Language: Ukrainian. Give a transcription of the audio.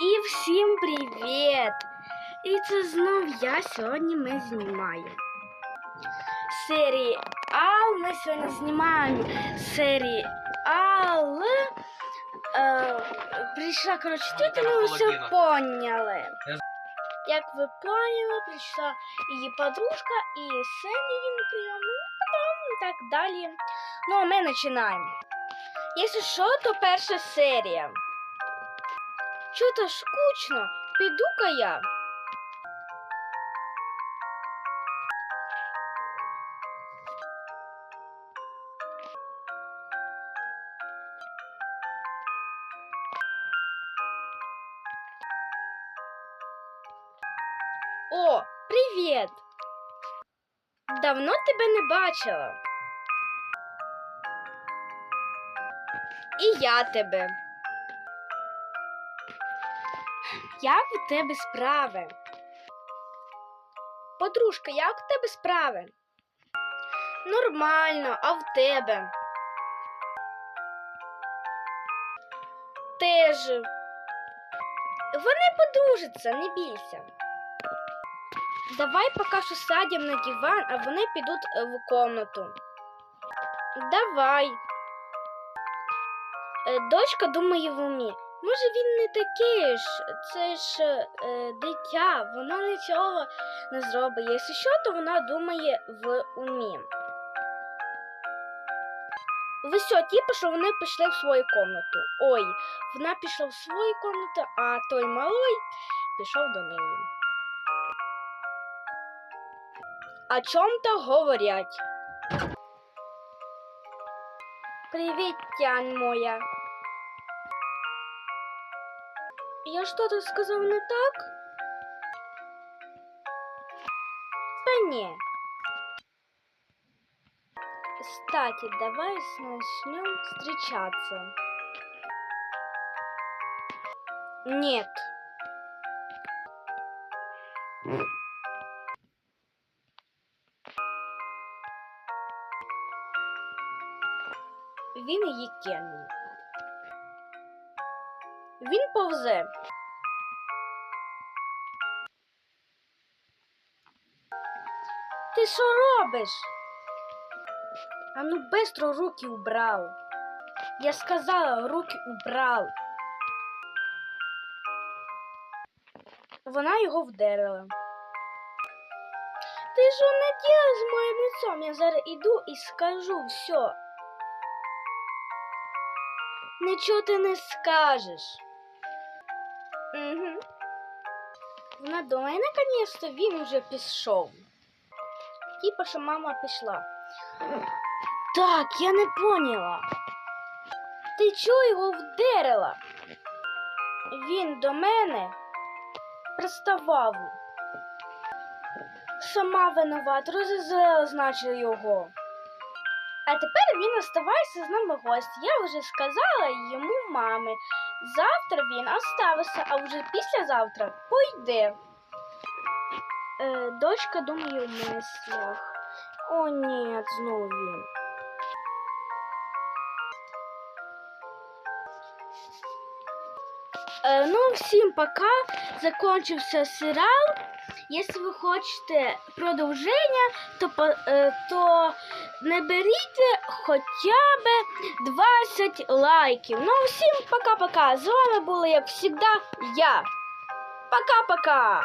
І всім привіт! І це знов я сьогодні ми знімаємо. Серіал ми сьогодні знімаємо серіал. Е, прийшла, коротше, тітя, ви все поняли. Як ви поняли, прийшла її подружка і син її на прийом, ну потім так далі. Ну, а ми починаємо. Якщо що, то перша серія. Чого-то скучно, піду-ка я. О, привіт! Давно тебе не бачила. І я тебе. Як у тебе справи? Подружка, як у тебе справи? Нормально, а в тебе? Теж. Вони подружаться, не бійся. Давай поки що садимо на диван, а вони підуть е, в комнату. Давай. Е, Дочка думає в умі. Може він не такий ж, це ж е, дитя, вона нічого не зробить. Якщо що, то вона думає в умі. Ви що, типу, що вони пішли в свою комнату. Ой, вона пішла в свою комнату, а той малий пішов до неї. О чем-то говорять. Привіт, тянь моя. Я что-то сказав не так? Та ні. Кстати, давай начнем встречаться. Нет. Він її кинув. Він повзе. Ти що робиш? А ну бистро руки убрав. Я сказала, руки убрав. Вона його вдарила. Ти що не діла з моїм лицом? Я зараз іду і скажу все. Нічого ти не скажеш. Угу. Вона думає, наконец-то він уже пішов. Типа, що мама пішла. Так, я не поняла. Ти чого його вдерила? Він до мене приставав. Сама винуват, розізлила, значить, його. А тепер він оставається з нами в гості. Я вже сказала йому мамі. Завтра він оставиться, а вже післязавтра пойде. Е, дочка думає в мислях. О, ні, знову він. Е, ну, всім пока. Закончився серіал. Якщо ви хочете продовження, то, е, то наберіть хоча б 20 лайків. Ну, всім пока-пока. З вами була, як завжди, я. Пока-пока.